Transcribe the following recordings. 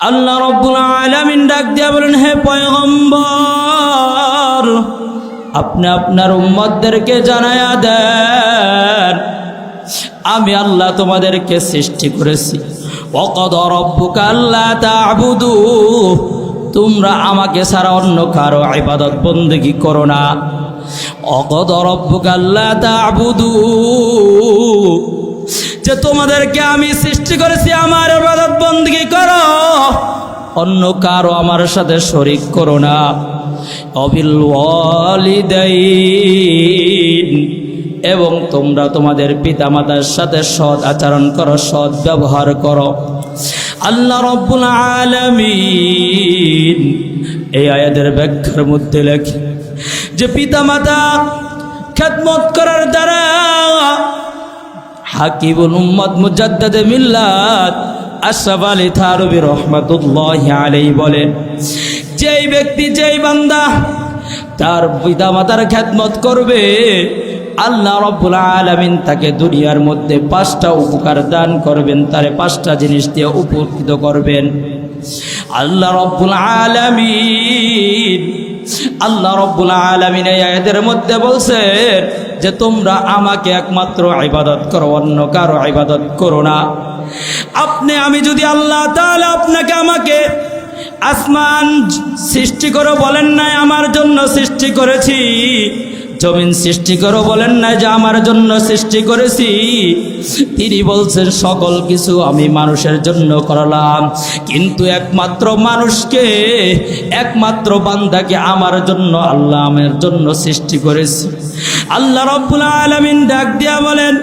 আল্লাহ রব্বুল আলামিন ডাক দিয়া বলেন, হে পয়গম্বর, আপনি আপনার উম্মতদেরকে জানায়া দেন, আমি আল্লাহ তোমাদেরকে সৃষ্টি করেছি। অকদ রব্বুকা আল্লাহ তাবুদু, তোমরা আমাকে ছাড়া অন্য কারও ইবাদত বন্দেগি করো না। অকদ রব্বুকা আল্লাহ তাবুদু যে তোমাদেরকে আমি সৃষ্টি করেছি, আমার ইবাদত বন্দেগি করো। অন্য কারও আমার সাথে শরিক করো না। এবং তোমরা তোমাদের পিতামাতার সাথে সৎ আচরণ করো, সৎ ব্যবহার করো। আল্লাহ রব্বুল আলামিন এই আয়াতের ব্যাখ্যার মধ্যে লেখে, যে পিতামাতা খেদমত করার দ্বারা হাকিবুল উম্মদ মুজাদ্দাদে মিল্লাত আশরাফ আলী থারবি রহমাতুল্লাহ আলাই বলেন, যেই ব্যক্তি, যেই বান্দা তার পিতামাতার খ্যাতমত করবে, আল্লাহ রব্বুল আলামিন তাকে দুনিয়ার মধ্যে পাঁচটা উপকার দান করবেন, তারে পাঁচটা জিনিস দিয়ে উপকৃত করবেন। আল্লাহ রব্বুল আলামিন, আল্লাহ রব্বুল আলমিন এই আয়াতের মধ্যে বলছেন যে তোমরা আমাকে একমাত্র ইবাদত করো, অন্য কারও ইবাদত করো না। আপনি, আমি যদি আল্লাহ তাহলে আপনাকে আমাকে আসমান সৃষ্টি করো বলেন নাই, আমার জন্য সৃষ্টি করেছি জমিন সৃষ্টি করো বলেন না যে আমার জন্য সৃষ্টি করেছি। তিনি বলছেন, সকল কিছু আমি মানুষের জন্য করলাম। কিন্তু একমাত্র মানুষকে, একমাত্র বান্দাকে আমার জন্য আল্লাহ আমার জন্য সৃষ্টি করেছি। আল্লাহ রব্বুল আলমিন ডাক দিয়া বলেন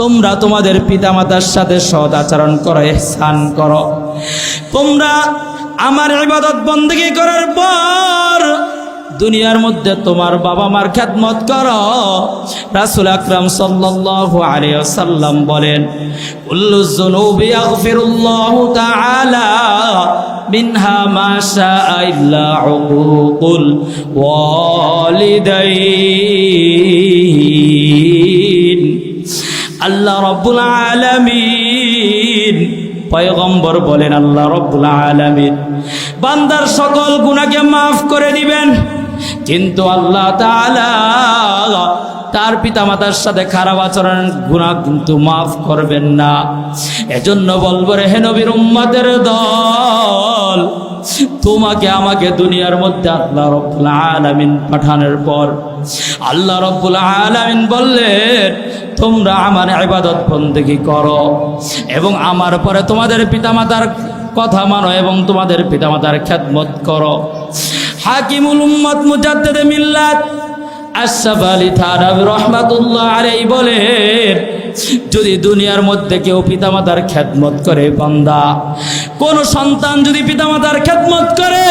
তোমরা তোমাদের পিতামাতার সাথে সদ আচরণ করো, ইহসান করো। তোমরা আমার ইবাদত বন্দী করার পর দুনিয়ার মধ্যে তোমার বাবা মার খ্যাতমত কর। রাসুল আকরাম সাল্লাল্লাহু আলাইহি বলেন আল্লাহ রব্বুল আলামিন পয়গম্বর বলেন, আল্লাহ রব্বুল আলামিন, বান্দার সকল গুনাহকে মাফ করে দিবেন। কিন্তু আল্লাহ তাআলা তার পিতামাতার সাথে খারাপ আচরণ গুনাহ কিন্তু মাফ করবেন না। এজন্য বলব রে, হে নবীর উম্মতের দল, তোমাকে আমাকে দুনিয়ার মধ্যে আল্লাহ রব্বুল আলামিন পাঠানোর পর আল্লাহ রব্বুল আলামিন বললেন তোমরা আমার ইবাদত বন্দেগী করো এবং আমার পরে তোমাদের পিতামাতার কথা মানো এবং তোমাদের পিতামাতার খ্যাতমত করো। হাকিমুল উম্মত মুজাদ্দেদে মিল্লাত আশরাফ আলী থানবী রহমাতুল্লাহ আলাইহি বলেন যদি দুনিয়ার মধ্যে কেউ পিতামাতার খ্যাতমত করে, বান্দা, কোন সন্তান যদি পিতামাতার খ্যাতমত করে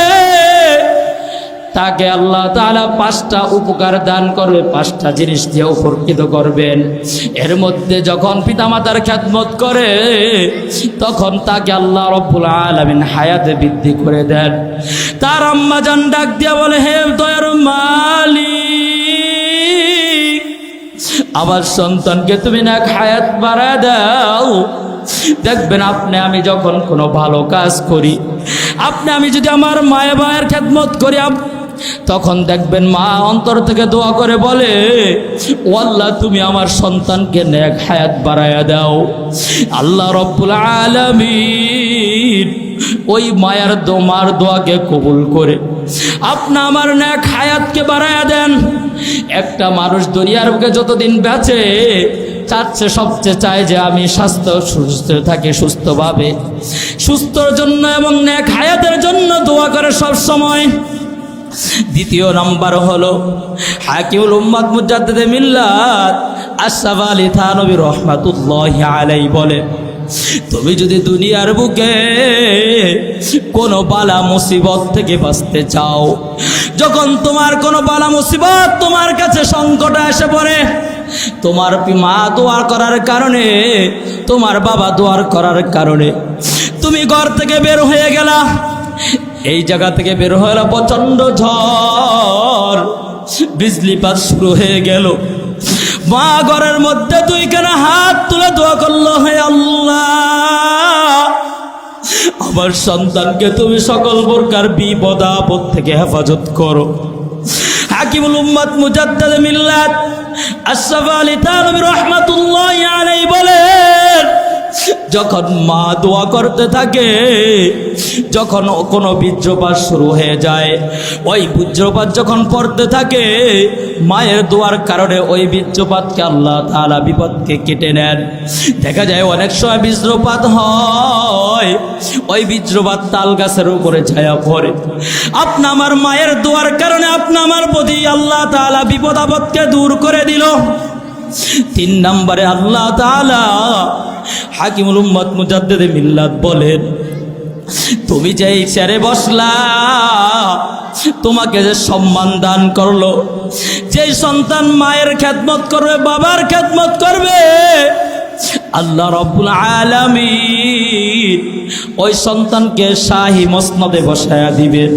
তাকে আল্লাহ তাআলা পাঁচটা উপকার দান করবে, পাঁচটা জিনিস দিয়ে উপকৃত করবেন। এর মধ্যে যখন পিতামাতার খ্যাতমত করে, তখন তাকে আল্লাহ রব্বুল আলামিন হায়াতে বৃদ্ধি করে দেন। তার আম্মা জান ডাক দিয়া বলে, হে দয়ার মালি আমার সন্তানকে তুমি না হায়াত বাড়া দাও। দেখবেন আপনি, আমি যখন কোনো ভালো কাজ করি, আপনি, আমি যদি আমার মায়ের ভাইয়ের খেদমত করি তখন দেখবেন মা অন্তর থেকে দোয়া করে বলে আল্লাহ তুমি আমার সন্তানকে নেক হায়াত বাড়ায়া দাও। আল্লাহ রব্বুল আলামিন ওই মায়ের দোমার দোয়াকে কবুল করে। আপনা আমার নেক হায়াতকে বাড়ায়া দেন। একটা মানুষ দুনিয়ার বুকে যতদিন বেঁচে, চাচ্ছে, সবচেয়ে চায় যে আমি স্বাস্থ্য সুস্থ থাকি সুস্থভাবে। সুস্থর জন্য এবং নেক হায়াতের জন্য দোয়া করে সব সময় দ্বিতীয় নাম্বার হলো হাকিউল উম্মাদ মুজাদ্দিদে মিল্লাত আশরাফ আলী থানবী রহমাতুল্লাহ আলাই বলে, তুমি যদি দুনিয়ার বুকে কোনো বালা মুসিবত থেকে বাঁচতে চাও, যখন তোমার কোনো বালা মুসিবত তোমার কাছে সংকট এসে পড়ে, তোমার মা দোয়ার করার কারণে, তোমার বাবা দোয়ার করার কারণে, তুমি ঘর থেকে বের হয়ে গেলা এই জায়গা থেকে বের হলো প্রচণ্ড ঝড়। বিজলি পাত শুরু হয়ে গেল। মা ঘরের মধ্যে দুই কেন হাত তুলে দোয়া করল, হে আল্লাহ, আমার সন্তানকে তুমি সকল প্রকার বিপদ আপদ থেকে হেফাজত করো। হাকিমুল উম্মাদ মুজাদ্দাদ মিল্লাত আশরাফ আলী তানবী রহমাতুল্লাহ আলাইহি বলেন যখন মা দোয়া করতে থাকে, যখন কোনো বীর্যপাত শুরু হয়ে যায়, ওই বীর্যপাত যখন পড়তে থাকে, মায়ের দোয়ার কারণে ওই বীর্যপাতকে আল্লাহ তাআলা বিপদকে কেটে নেন। দেখা যায় অনেক সময় বীর্যপাত হয়, ওই বীর্যপাত তাল গাছের উপরে ছায়া পড়ে। আপনা আমার মায়ের দোয়ার কারণে আপনা আমার প্রতি আল্লাহ তাআলা বিপদ আপদকে দূর করে দিল। তিন নম্বরে আল্লাহ তাআলা হাকিমুল উম্মত মুজাদ্দেদে মিল্লাত বলেন, তুমি যে এই চেয়ারে বসলা, তোমাকে যে সম্মান দান করল, যে সন্তান মায়ের খ্যাতমত করবে, বাবার খ্যাতমত করবে আল্লাহ রব্বুল আলামিন ওই সন্তানকে শাহী মসনদে বসায়া দিবেন।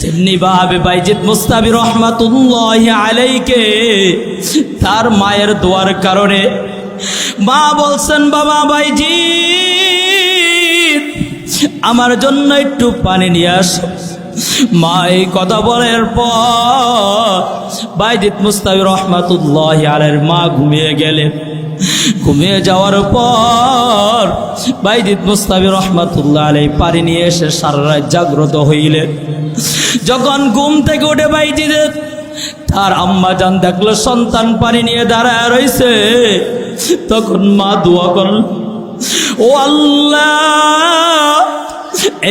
তেমনি ভাবে বাইজিদ মুস্তাবি রহমাতুল্লাহ আলাইকে তার মায়ের দোয়ার কারণে মা বলছেন, বাবা বাইজি আমার জন্য একটু পানি নিয়ে আস। মা এই কথা বলার পর বাইজিদ মুস্তাবি রহমাতুল্লাহ আলের মা ঘুমিয়ে গেলেন। ঘুমিয়ে যাওয়ার পর বাইজিদ মুস্তাবি রহমাতুল্লাহ আলাই পানি নিয়ে এসে সারা রাত জাগ্রত হইলেন যখন ঘুম থেকে উঠে বাইজিদের তার আম্মা জান দেখল, সন্তান পানি নিয়ে দাঁড়ায় রইছে। তখন মা দোয়া করল, ও আল্লাহ,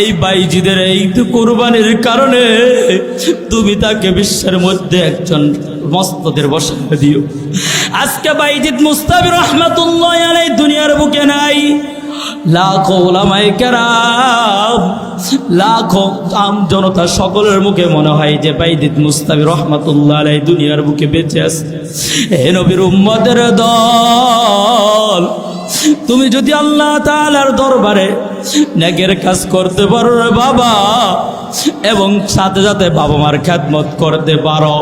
এই বাইজিদের এই কোরবানির কারণে তুমি তাকে বিশ্বের মধ্যে একজন মস্তদের বসাতে দিও। আজকে বাইজিদ মুস্তাবি রহমাতুল্লাহ আলাই দুনিয়ার বুকে নাই। লাখো ওলামাই কেরাম, লাখো আম জনতা সকলের মুখে মনে হয় যে বাইদিত মুস্তাবি রহমাতুল্লাহ আলাই দুনিয়ার বুকে বেঁচে আছে। হে নবীর উম্মতের দল তুমি যদি আল্লাহ তাআলার দরবারে নেকের কাজ করতে পারো রে বাবা, এবং সাথে সাথে বাবা মার খ্যাতমত করতে পারো।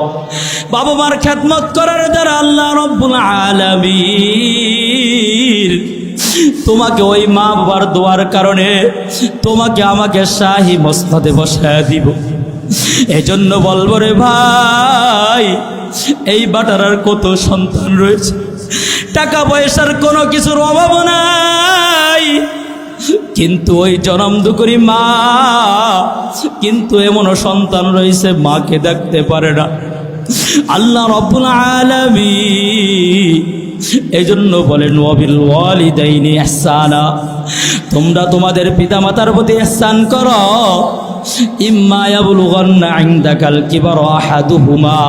বাবা মার খ্যাতমত করার দ্বারা আল্লাহ রব্বুল আলামিন তোমাকে ওই মা বাবার দোয়ার কারণে তোমাকে আমাকে শাহী মস্তাদে বসায় দিব। এজন্য বলব রে ভাই, এই বাটারার কত সন্তান রয়েছে। টাকা পয়সার কোনো কিছুর অভাব নাই। কিন্তু ওই জনম দুকরি মা, কিন্তু এমন সন্তান রয়েছে, মাকে দেখতে পারে না। আল্লাহ রব্বুল আলামী এই জন্য বলেন, ওয়াবিল ওয়ালিদাইনি ইহসানা। তোমরা তোমাদের পিতামাতার প্রতি ইহসান করো। ইম্মা ইয়াবলুগান্না ইনদাকাল কিবারা আহাদুহুমা।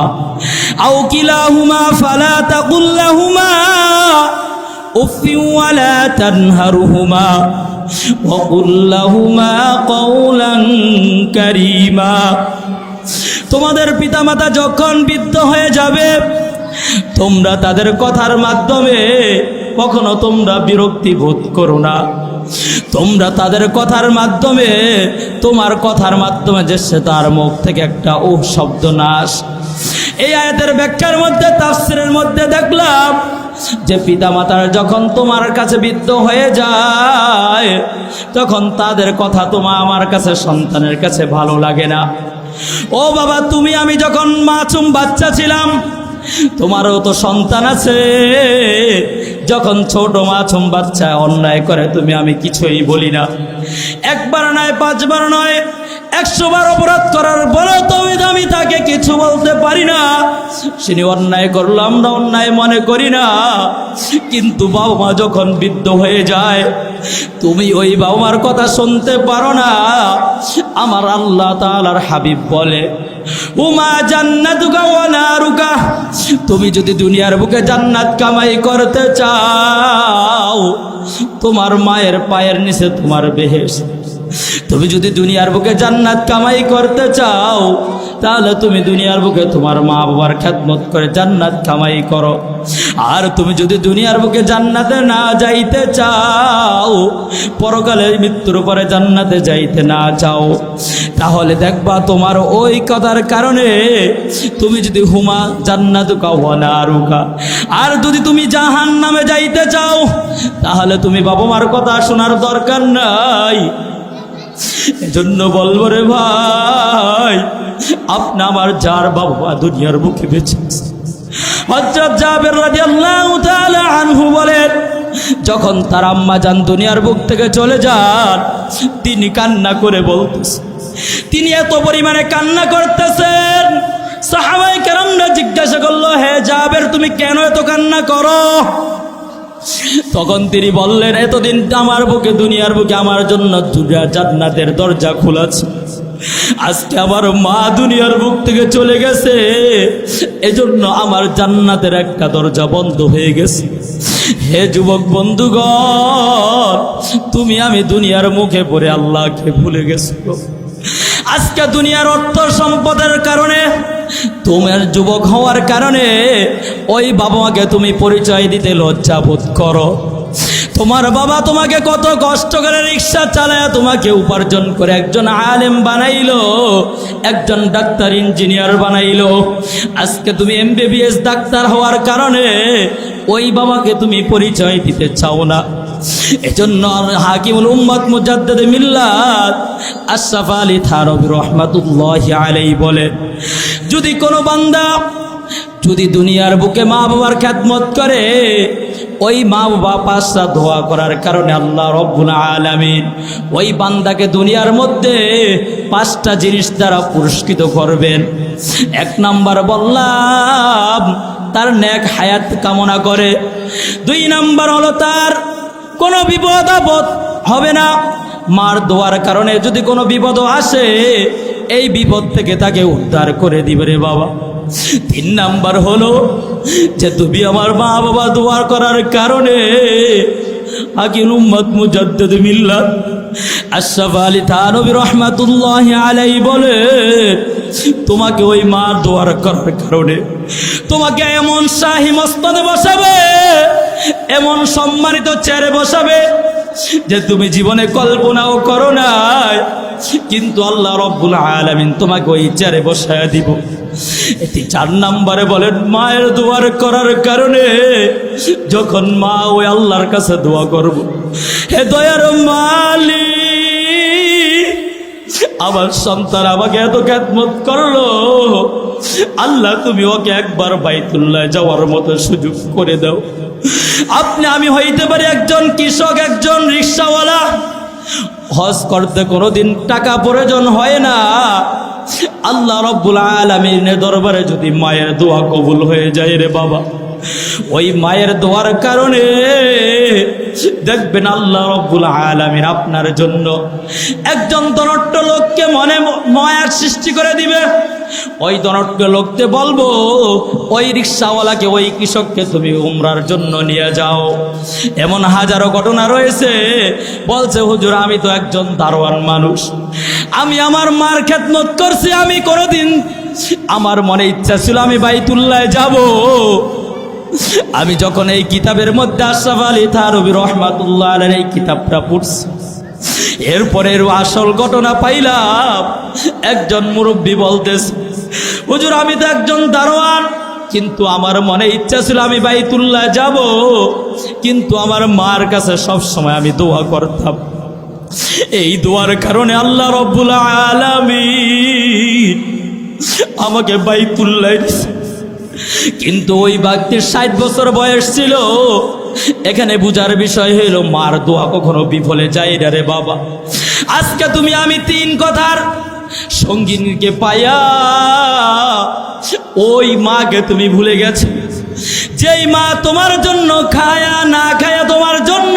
আও কিলাহুমা ফালা তাকুল লাহুমা উফিন ওয়ালা তানহারুহুমা وقل لهما قولا كريما তোমাদের পিতামাতা যখন বৃদ্ধ হয়ে যাবে তোমরা তাদের কথার মাধ্যমে কখনো তোমরা বিরক্তি বোধ করো না তোমরা তাদের কথার মাধ্যমে তোমার কথার মাধ্যমে যে সে তার মুখ থেকে একটা ও শব্দ নাশ এই আয়াতের ব্যাখ্যার মধ্যে, তাফসিরের মধ্যে দেখলাম যে পিতা মাতার যখন তোমার কাছে বৃদ্ধ হয়ে যায়, তখন তাদের কথা তোমা আমার কাছে সন্তানের কাছে ভালো লাগে না। ও বাবা, তুমি, আমি যখন মাছুম বাচ্চা ছিলাম, তোমারও তো সন্তান আছে। যখন ছোট মাছুম বাচ্চা অন্যায় করে, তুমি, আমি কিছুই বলি না। একবার নয়, পাঁচবার নয় একশো বার অপরাধ করার পরেও তুমি আমি তাকে কিছু বলতে পারি না। তিনি অন্যায় করল, আমরা অন্যায় মনে করি না। কিন্তু বাবা মা যখন বৃদ্ধ হয়ে যায়, তুমি ওই বাবা মার কথা শুনতে পারো না। আমার আল্লাহ তাআলার হাবিব বলে, উমা জান্নাতুকা ওয়া তুমি যদি দুনিয়ার বুকে জান্নাত কামাই করতে চাও, তোমার মায়ের পায়ের নিচে তোমার বেহেশত তুমি যদি দুনিয়ার বুকে জান্নাত কামাই করতে চাও, তাহলে তুমি দুনিয়ার বুকে তোমার মা বাবার খেদমত করে জান্নাত কামাই করো। আর তুমি যদি দুনিয়ার বুকে জান্নাতে না যাইতে চাও, পরকালে মৃত্যুর পরে জান্নাতে যাইতে না চাও, তাহলে দেখবা তোমার ওই কথার কারণে তুমি যদি হুমা জান্নাতু কাওয়ানা রুকা আর যদি তুমি জাহান নামে যাইতে চাও, তাহলে তুমি বাবা মার কথা শোনার দরকার নাই। এজন্য বলব রে ভাই, আপনি আমার যার বাবা দুনিয়ার মুখে বেঁচে আছে। হযরত জাবের রাদিয়াল্লাহু তাআলা আনহু বলেন, যখন তার আম্মা যান দুনিয়ার বুক থেকে চলে যান, তিনি কান্না করে বলতেছেন তিনি এত পরিমাণে কান্না করতেছেন সাহাবাই কেরামরা জিজ্ঞাসা করল, হে জাবের, তুমি কেন এত কান্না করো তখন তিনি বললেন, এতদিন আমার বুকে, দুনিয়ার বুকে আমার জন্য জান্নাতের দরজা খোলা ছিল আজকে আমার মা দুনিয়ার বুক থেকে চলে গেছে। এজন্য আমার জান্নাতের একটা দরজা বন্ধ হয়ে গেছে। হে যুবক বন্ধুগণ, তুমি আমি দুনিয়ার মুখে পড়ে আল্লাহকে ভুলে গেছো। আজকে দুনিয়ার অর্থ সম্পদের কারণে তোমার যুবক হওয়ার কারণে ওই বাবা মাকে তুমি পরিচয় দিতে লজ্জা বোধ করো। তোমার বাবা তোমাকে কত কষ্ট করে রিক্সা চালায়, তোমাকে উপার্জন করে একজন আলেম বানাইলো, একজন ডাক্তার, ইঞ্জিনিয়ার বানাইলো। আজকে তুমি এমবিবিএস ডাক্তার হওয়ার কারণে ওই বাবাকে তুমি পরিচয় দিতে চাও না। এজন্য হাকিমুল উম্মত মুজাদ্দিদ মিল্লাত আশরাফ আলী থারবি রহমাতুল্লাহ আলাইহি বলেন যদি কোনো বান্দা যদি দুনিয়ার বুকে মা বাবার খ্যাতমত করে, ওই মা বাবা পাঁচটা ধোয়া করার কারণে আল্লাহ রব্বুল আলামিন ওই বান্দাকে দুনিয়ার মধ্যে পাঁচটা জিনিস দ্বারা পুরস্কৃত করবেন। এক নাম্বার বললাম, তার ন্যাক হায়াত কামনা করে। দুই নাম্বার হলো তার কোনো বিপদ আপদ হবে না। মার দোয়ার কারণে যদি কোনো বিপদ আসে এই বিপদ থেকে তাকে উদ্ধার করে দিবে রে বাবা। তিন নাম্বার হলো যে তুমি আমার মা বাবা দোয়ার করার কারণে আকিল উম্মত মুজাদ্দিদ মিল্লাত আশরাফ আলী থানবী রহমাতুল্লাহ আলাই বলে, তোমাকে ওই মার দোয়ার করার কারণে তোমাকে এমন শাহী মস্তদে বসাবে, এমন সম্মানিত চেয়ারে বসাবে যে তুমি জীবনে কল্পনাও করো নাই। কিন্তু আল্লাহ রব্বুল আলামিন তোমাকে ওই চেয়ারে বসায় দিব। এটি চার নাম্বারে বলেন, মায়ের দোয়ার করার কারণে যখন মা ওই আল্লাহর কাছে দোয়া করব, হে দয়ার মালি আমার সন্তান আমাকে এত খ্যাতমত করল, আল্লাহ তুমি ওকে একবার বাইতুল্লাহ যাওয়ার মতো সুযোগ করে দাও। আপনি, আমি হইতে পারি একজন কৃষক, একজন রিক্সাওয়ালা হজ করতে কোনোদিন টাকা প্রয়োজন হয় না। আল্লাহ রব্বুল আলমিনের দরবারে যদি মায়ের দোয়া কবুল হয়ে যায় রে বাবা। ওই মায়ের দোয়ার কারণে দেখবেন আল্লাহ রব্বুল আলমিন আপনার জন্য একজন দনট্ট লোককে মনে মায়ার সৃষ্টি করে দিবে। ওই দনট্ট লোককে বলব, ওই রিক্সাওয়ালাকে, ওই কৃষককে তুমি উমরার জন্য নিয়ে যাও। এমন হাজারো ঘটনা রয়েছে। বলছে, হুজুর, আমি তো একজন দারোয়ান মানুষ। আমি আমার মার খেদমত করছি, আমি কোনোদিন আমার মনে ইচ্ছা ছিল আমি বাইতুল্লায় যাব। আমি যখন এই কিতাবের মধ্যে আশরাফ আলী থারবি রহমাতুল্লাহ আলের এই কিতাবটা পড়ছি এরপরে আসল ঘটনা পাইলাম, একজন মুরব্বী বলতেছে, হুজুর, আমি তো একজন দারোয়ান, কিন্তু আমার মনে ইচ্ছা ছিল আমি বাইতুল্লাহ যাব, কিন্তু আমার মার কাছে সব সময় আমি দোয়া করতাম। এই দোয়ার কারণে আল্লাহ রব্বুল আলামিন আমাকে বাইতুল্লাহ কিন্তু ওই ব্যক্তির ষাট বছর বয়স ছিল। এখানে বুঝার বিষয় হইল, মার দোয়া কখনো বিফলে যায় না রে বাবা। আজকে তুমি আমি তিন কথার সঙ্গিনীকে পাইয়া ওই মাকে তুমি ভুলে গেছো। যেই মা তোমার জন্য খায়া না খায়া তোমার জন্য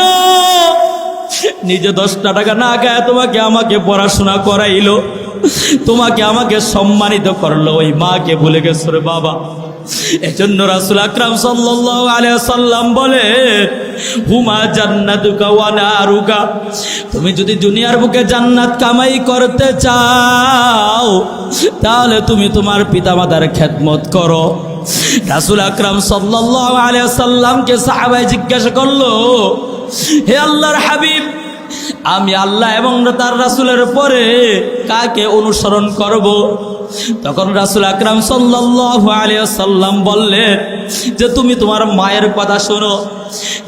নিজে দশটা টাকা না খায়া তোমাকে আমাকে পড়াশোনা করাইলো, তোমাকে আমাকে সম্মানিত করল, ওই মাকে ভুলে গেছো রে বাবা। এজন্য রাসুল আকরাম সাল্লাল্লাহু আলাইহি সাল্লাম বলে, হুমা জান্নাতুকা ওয়া নারুকা? তুমি যদি দুনিয়ার বুকে জান্নাত কামাই করতে চাও, তাহলে তুমি তোমার পিতামাতার খেদমত করো। রাসুল আকরাম সাল্লাল্লাহু আলাইহি সাল্লামকে সাহাবায়ে জিজ্ঞাসা করল, হে আল্লাহর হাবিব আমি আল্লাহ এবং তার রাসুলের পরে কাকে অনুসরণ করব? তখন রাসুল আকরাম সাল্লাল্লাহু আলাইহি সাল্লাম বললেন, যে তুমি তোমার মায়ের কথা শোনো।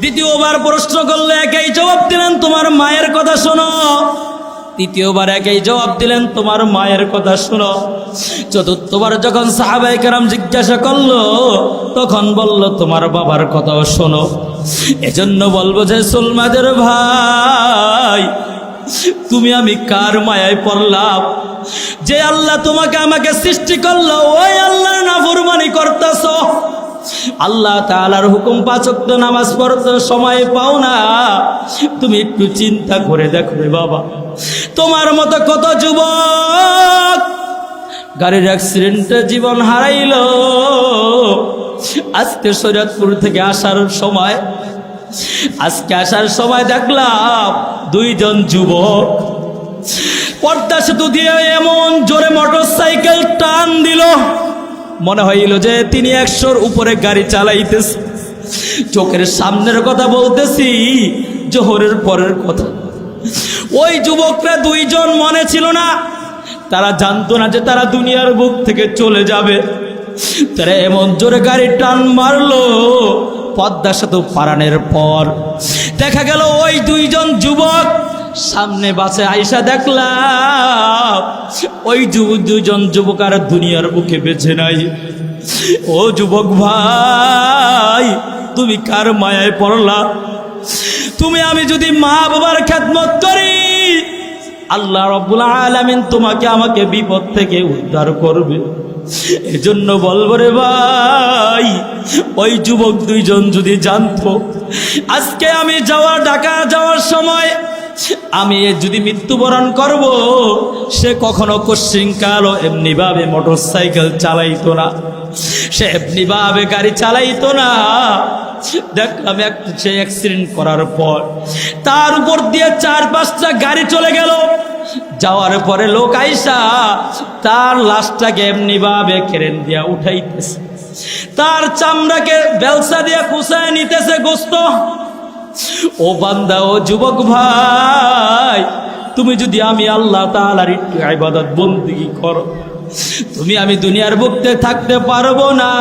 দ্বিতীয়বার প্রশ্ন করলে একই জবাব দিলেন, তোমার মায়ের কথা শোনো। তৃতীয়বার একই জবাব দিলেন, তোমার মায়ের কথা শোনো। চতুর্থবার যখন সাহাবাই কারাম জিজ্ঞাসা করল, তখন বলল, তোমার বাবার কথাও শোনো। এজন্য বলব যে সুলমাদের ভাই, তুমি আমি কার মায়ায় পড়লাম? যে আল্লাহ তোমাকে আমাকে সৃষ্টি করল, ওই আল্লাহর নাফরমানি করতেছ। আল্লাহ তাআলার হুকুম পাচক নামাজ পড়তে সময় পাও না। তুমি একটু চিন্তা করে দেখো বাবা, তোমার মতো কত যুবক গাড়ির অ্যাক্সিডেন্টে জীবন হারাইলো। আজকে শরীয়তপুর থেকে আসার সময়, আজকে আসার সময় দেখলাম দুইজন যুবক পর্দা সেতু দিয়ে এমন জোরে মোটর সাইকেল টান দিল। মনে হইল যে তিনি একশোর উপরে গাড়ি চালাইতেছে। চোখের সামনের কথা বলতেছি, জোহরের পরের কথা। ওই যুবকরা দুইজন মনে ছিল না, তারা জানতো না যে তারা দুনিয়ার বুক থেকে চলে যাবে। তারা এমন জোরে গাড়ি টান মারলো পদ্মা সেতু পারানের পর। দেখা গেল ওই দুইজন যুবক, সামনে বাসে আইসা দেখলাম, ওই দুজন যুবক আর দুনিয়ার বুকে বেছে নাই। ও যুবক ভাই, তুমি কার মায়ায় পড়লা? তুমি আমি যদি মা বাবার খেদমত করি, আল্লাহ রব্বুল আলামিন তোমাকে আমাকে বিপদ থেকে উদ্ধার করবে। এজন্য বলব রে ভাই, ওই যুবক দুইজন যদি জানতো, আজকে আমি যাওয়া ঢাকা যাওয়ার সময় আমি যদি মৃত্যুবরণ করব, সে কখনো কোশ্চিন কালো এমনিভাবে মোটর সাইকেল চালাইতো না। সে এমনিভাবে গাড়ি চালাইতো না। দেখলাম এক সে অ্যাক্সিডেন্ট করার পর তার উপর দিয়ে চার পাঁচটা গাড়ি চলে গেল। যাওয়ার পরে লোক আইসা, তার লাশটাকে এমনিভাবে কেরেন দিয়া উঠাইতেছে। তার চামড়াকে বেলসা দিয়ে কুচায় নিতেছে গোস্ত। ও বান্দা, ও যুবক ভাই, তুমি যদি আমি আল্লাহ তাআলার একটু ইবাদত বন্দিগি করো, তুমি আমি দুনিয়ার বুকতে থাকতে পারব না।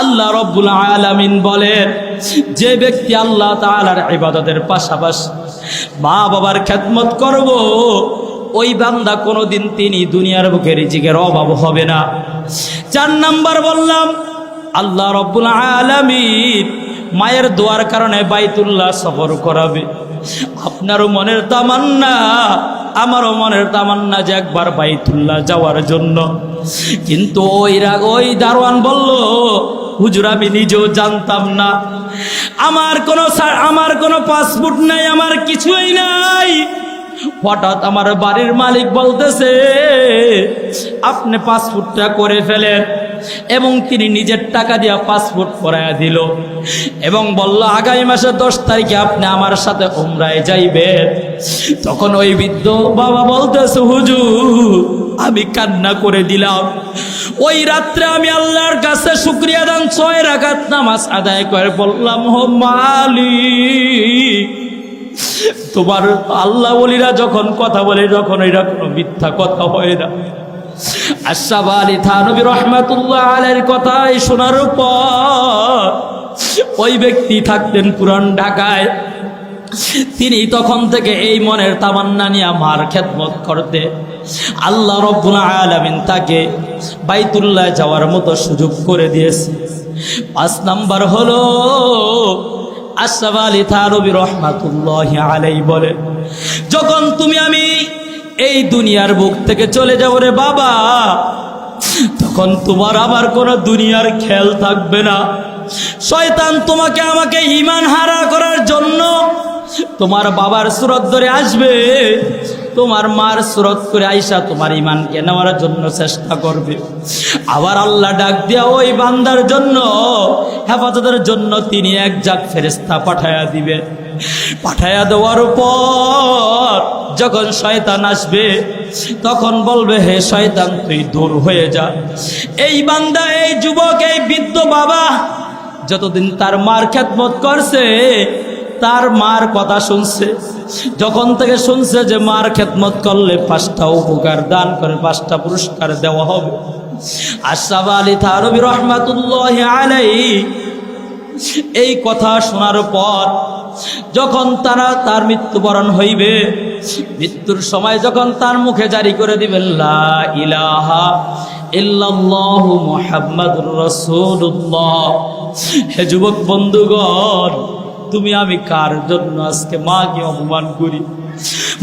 আল্লাহ রব্বুল আলামিন বলেন, যে ব্যক্তি আল্লাহ তাআলার ইবাদতের পাশাপাশি মা বাবার খেদমত করব, ওই বান্দা কোনোদিন তিনি দুনিয়ার বুকে রিজিকের অভাব হবে না। চার নাম্বার বললাম, আল্লাহ রব্বুল আলামিন মায়ের দোয়ার কারণে বাইতুল্লাহ সফর করাবে। আপনারও মনের তামান্না আমারও মনের তামান্না যে একবার বাইতুল্লাহ যাওয়ার জন্য। কিন্তু ওই রাগ, ওই দারোয়ান বলল, হুজুর, আমি নিজেও জানতাম না। আমার কোনো আমার কোনো পাসপোর্ট নাই, আমার কিছুই নাই। হঠাৎ আমার বাড়ির মালিক বলতেছে, আপনি পাসপোর্টটা করে ফেলেন। এবং তিনি নিজের টাকা দিয়ে পাসপোর্ট করাইয়া দিল। এবং বলল, আগামী মাসের দশ তারিখে আপনি আমার সাথে উমরায় যাইবেন। তখন ওই বৃদ্ধ বাবা বলতেছে, হুজুর, আমি কান্না করে দিলাম। ওই রাত্রে আমি আল্লাহর কাছে শুক্রিয়া দান, ছয় রাখাত নামাজ আদায় করে বললাম হো মালিক, তোমার আল্লাহ বলিরা যখন কথা বলে যখন এটা কোনো মিথ্যা কথা হয় না। আশাব আলী রহমাতুল্লাহ আলের কথাই শোনার পর ওই ব্যক্তি থাকতেন পুরান ঢাকায়। তিনি তখন থেকে এই মনের তামান্না নিয়ে মার খেদমত করতে আল্লাহ রব্বুল আলামিন তাকে বাইতুল্লাহ যাওয়ার মতো সুযোগ করে দিয়েছে। পাঁচ নাম্বার হলো, আশরাফ আলী থানবী রহমাতুল্লাহ আলাই বলে, যখন তুমি আমি এই দুনিয়ার বুক থেকে চলে যাব রে বাবা, তখন তোমার আবার কোনো দুনিয়ার খেয়াল থাকবে না। শয়তান তোমাকে আমাকে ইমান হারা করার জন্য তোমার বাবার সুরত ধরে আসবে, তোমার মার সুরত করে আইসা তোমার ইমানকে নেওয়ার জন্য চেষ্টা করবে। আবার আল্লাহ ডাক দিয়া ওই বান্দার জন্য, হেফাজতের জন্য তিনি এক জাক ফেরেস্তা পাঠায়া দিবে। পাঠায়া দেওয়ার পর যখন শয়তান আসবে, তখন বলবে, হে শয়তান, তুই দূর হয়ে যা। এই বান্দা, এই যুবক, এই বৃদ্ধ বাবা যতদিন তার মার খেদমত করছে তার মার কথা শুনছে। যখন থেকে শুনছে যে মার খেদমত করলে পাঁচটা উপকার দান করে, পাঁচটা পুরস্কার দেওয়া হবে। আশরাফ আলী থারবি রহমাতুল্লাহ আলাই এই কথা শোনার পর যখন তারা তার মৃত্যুবরণ হইবে, মৃত্যুর সময় যখন তার মুখে জারি করে দিবেন ইলাহা ইল্লাল্লাহু হে যুবক বন্ধুগণ তুমি আমি কার জন্য আজকে মাকে অপমান করি?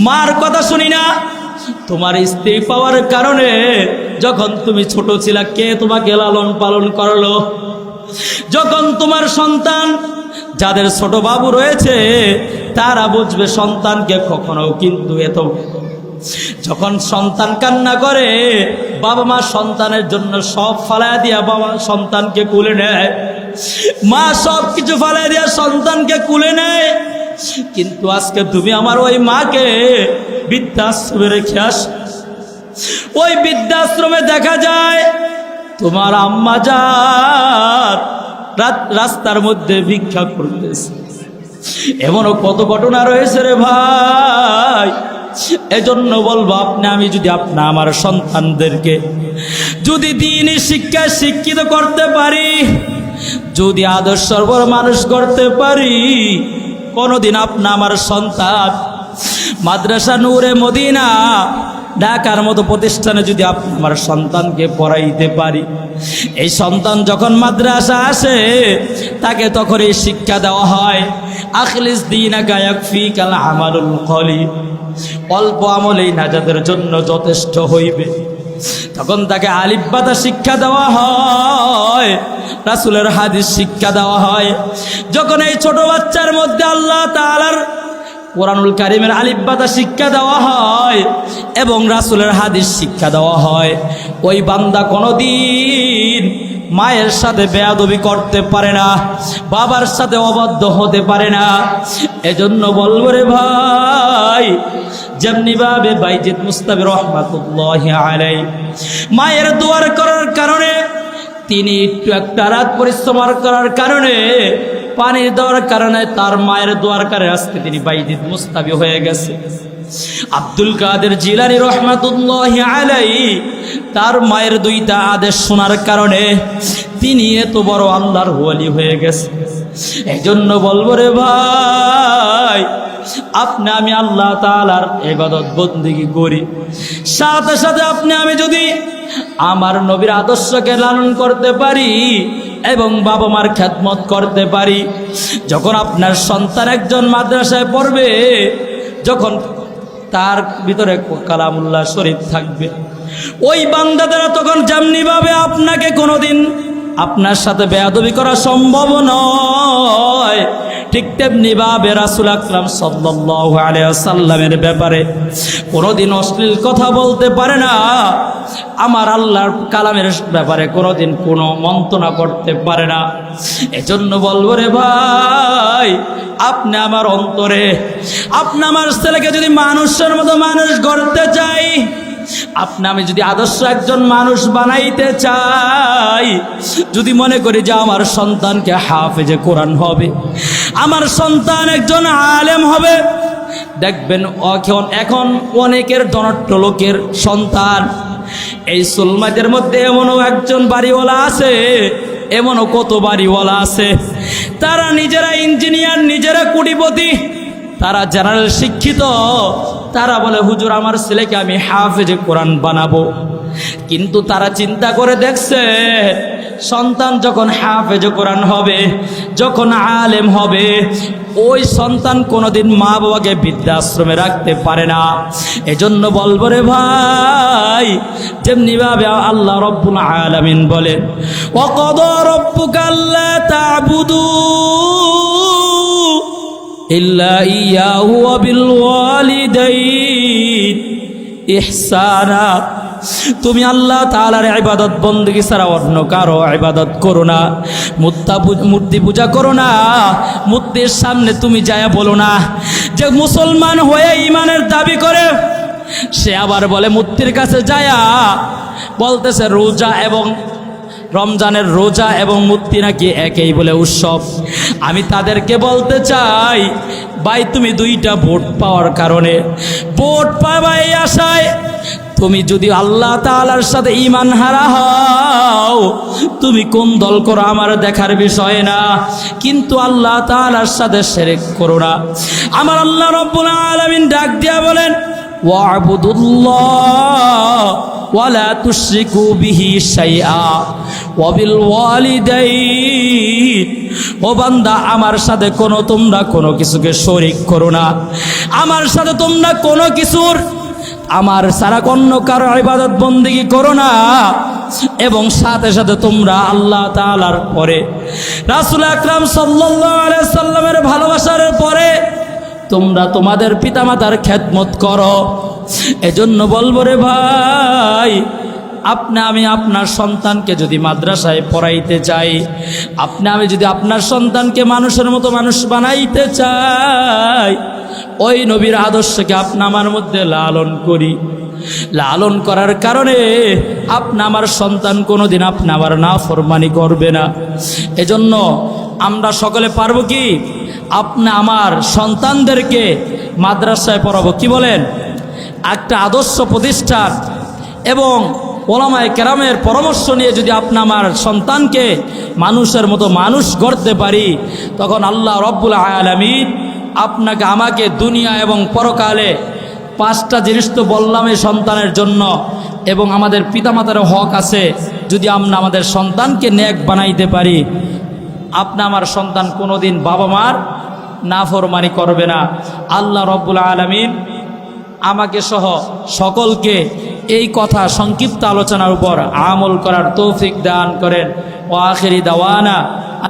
মার কথা শুনি না। তোমার স্ত্রী পাওয়ার কারণে যখন তুমি ছোট ছিলা, কে তোমাকে লালন পালন করল? যখন তোমার সন্তান, যাদের ছোট বাবু রয়েছে, তারা বুঝবে সন্তানকে কখনো কিন্তু এত যখন সন্তান কান্না করে, বাবা মা সন্তানের জন্য সব ফালায় দিয়া বাবা সন্তানকে কুলে নেয় মা সব কিছু ফালায় দিয়া সন্তানকে কুলে নেয়। কিন্তু আজকে তুমি আমার ওই মাকে বৃদ্ধাশ্রমে রেখে আস। ওই বৃদ্ধাশ্রমে দেখা যায়, তোমার আম্মা যার রাস্তার মধ্যে ভিক্ষা করতেছে। এমনও কত ঘটনা রয়েছে রে ভাই। এজন্য বলব, আপনি, আমি যদি আপনা আমার সন্তানদেরকে যদি দিনই শিক্ষায় শিক্ষিত করতে পারি যদি আদর্শর্বর মানুষ করতে পারি, কোনোদিন আপনা আমার সন্তান মাদ্রাসা নূরে মদিনা, ঢাকার মতো প্রতিষ্ঠানে যদি আপনি আমার সন্তানকে পড়াইতে পারি, এই সন্তান যখন মাদ্রাসা আসে, তাকে তখন এই শিক্ষা দেওয়া হয়, আখলিস দিন গায়ক ফি কাল আমালুল কলি অল্প আমলেই নাজাদের জন্য যথেষ্ট হইবে। তখন তাকে আলিব্বাদা শিক্ষা দেওয়া হয়। রাসুলের হাদিস শিক্ষা দেওয়া হয়। যখন এই ছোট বাচ্চার মধ্যে আল্লাহ তালার কোরআনুল কারিমের আলিব্বাদা শিক্ষা দেওয়া হয় এবং রাসুলের হাদিস শিক্ষা দেওয়া হয়, ওই বান্দা কোনোদিন মায়ের সাথে বেয়াদবি করতে পারে না, বাবার সাথে অবাধ্য হতে পারে না। এজন্য বলব রে ভাই, যেমনি ভাবে বাইজিদ মুস্তাবি রহমাতুল্লাহ আলাই মায়ের দুয়ার করার কারণে তিনি একটু একটা রাত পরিশ্রম করার কারণে, পানির দেওয়ার কারণে তার মায়ের দোয়ার আজকে তিনি বাইদিদ মুস্তাবি হয়ে গেছে। আব্দুল কাদের জিলানি রহমাতুল্লাহ আলাই তার মায়ের দুইটা আদেশ শোনার কারণে তিনি এত বড় আল্লাহর ওয়ালি হয়ে গেছে। এই জন্য বলব রে ভাই, আপনি আমি আল্লাহ তালার এবাদত বন্দিগি করি। সাথে সাথে আপনি আমি যদি আমার নবীর আদর্শকে লালন করতে পারি এবং বাবা মার খ্যাতমত করতে পারি। যখন আপনার সন্তান একজন মাদ্রাসায় পড়বে, যখন তার ভিতরে কালামুল্লাহ শরীফ থাকবে। ওই বান্দাদারা তখন যেমনিভাবে আপনাকে কোনোদিন আপনার সাথে বেয়াদবি করা সম্ভব নয়। ঠিক ভাবে রাসুল আকরাম সাল্লাহ আলিয়াল্লামের ব্যাপারে কোনোদিন অশ্লীল কথা বলতে পারে না। আমার আল্লাহর কালামের ব্যাপারে কোনোদিন কোনো মন্ত্রণা করতে পারে না। এজন্য বলব রে ভাই, আপনি আমার অন্তরে, আপনি আমার ছেলেকে যদি মানুষের মতো মানুষ গড়তে চাই আপনি আমি যদি আদর্শ একজন মানুষ বানাইতে চাই, যদি মনে করি যে আমার সন্তানকে হাফেজে কোরআন হবে, আমার সন্তান একজন আলেম হবে, দেখবেন এখন এখন অনেকের ধনাট্য লোকের সন্তান, এই সুলমাদের মধ্যে এমনও একজন বাড়িওয়ালা আছে, এমনও কত বাড়িওয়ালা আছে, তারা নিজেরা ইঞ্জিনিয়ার, নিজেরা কুটিপতি, তারা জেনারেল শিক্ষিত তারা বলে, হুজুর, আমার ছেলেকে আমি হাফেজে কোরআন বানাবো। কিন্তু তারা চিন্তা করে দেখছে, সন্তান যখন হাফেজে কোরআন হবে, যখন আলেম হবে, ওই সন্তান কোনোদিন মা বাবাকে বৃদ্ধাশ্রমে রাখতে পারে না। এজন্য বলব রে ভাই, যেমনি ভাবে আল্লাহ রব্বুল আলামিন বলেন অকদ রব্বুকা আল্লা তা'বুদু إلا إياه وبالوالدين. إحسانا. তুমি আল্লাহ তালার ইবাদত বন্দী ছাড়া অন্য কারও ইবাদত করো না। মুত্তা মূর্তি পূজা করো না। মূর্তির সামনে তুমি যায় বলো না। যে মুসলমান হয়ে ইমানের দাবি করে, সে আবার বলে, মূর্তির কাছে যায়া বলতেছে, রোজা এবং রমজানের রোজা এবং মূর্তি নাকি একই বলে উৎসব? আমি তাদেরকে বলতে চাই, ভাই, তুমি দুইটা ভোট পাওয়ার কারণে। ভোট পাবা এই আশায়। তুমি যদি আল্লাহ তাআলার সাথে ইমান হারা হও, তুমি কোন দল করো আমার দেখার বিষয় না। কিন্তু আল্লাহ তাআলার সাথে শিরক করো না। আমার আল্লাহ রব্বুল আলামিন ডাক দিয়া বলেন, ওয়াবুদুল্লাহ তুশরিকু বিহি শাইআ ওয়াবিল ওয়ালিদাইন। ও বান্দা, আমার সাথে কোনো, তোমরা কোনো কিছুকে শরিক করো না। আমার সাথে তোমরা কোনো কিছুর, আমার সারা অন্য কারও ইবাদত বন্দিগি করো না। এবং সাথে সাথে তোমরা আল্লাহ তাআলার পরে, রাসুল আকরাম সাল্লামের ভালোবাসার পরে, তোমরা তোমাদের পিতামাতার খেদমত করো। এজন্য বলব রে ভাই, আপনি আমি আপনার সন্তানকে যদি মাদ্রাসায় পড়াইতে চাই, আপনি আমি যদি আপনার সন্তানকে মানুষের মতো মানুষ বানাইতে চাই, ওই নবীর আদর্শকে আপনি আমার মধ্যে লালন করি। লালন করার কারণে আপনি আমার সন্তান কোনোদিন আপনি আমার না ফরমানি করবে না। এজন্য আমরা সকলে পারব কি? আপনি আমার সন্তানদেরকে মাদ্রাসায় পড়াবো। কি বলেন? একটা আদর্শ প্রতিষ্ঠান এবং ওলামায় কেরামের পরামর্শ নিয়ে যদি আপনি আমার সন্তানকে মানুষের মতো মানুষ গড়তে পারি, তখন আল্লাহ রব্বুল আলমিন আপনাকে আমাকে দুনিয়া এবং পরকালে পাঁচটা জিনিস তো বললাম এই সন্তানের জন্য এবং আমাদের পিতামাতারও হক আছে, যদি আমরা আমাদের সন্তানকে নেক বানাইতে পারি, আপনি আমার সন্তান কোনোদিন বাবা মার না নাফরমানি করবে না। আল্লাহ রব্বুল আলমিন আমাকে সহ সকলকে এই কথা সংক্ষিপ্ত আলোচনার উপর আমল করার তৌফিক দান করেন। ও আখেরি দাওয়ানা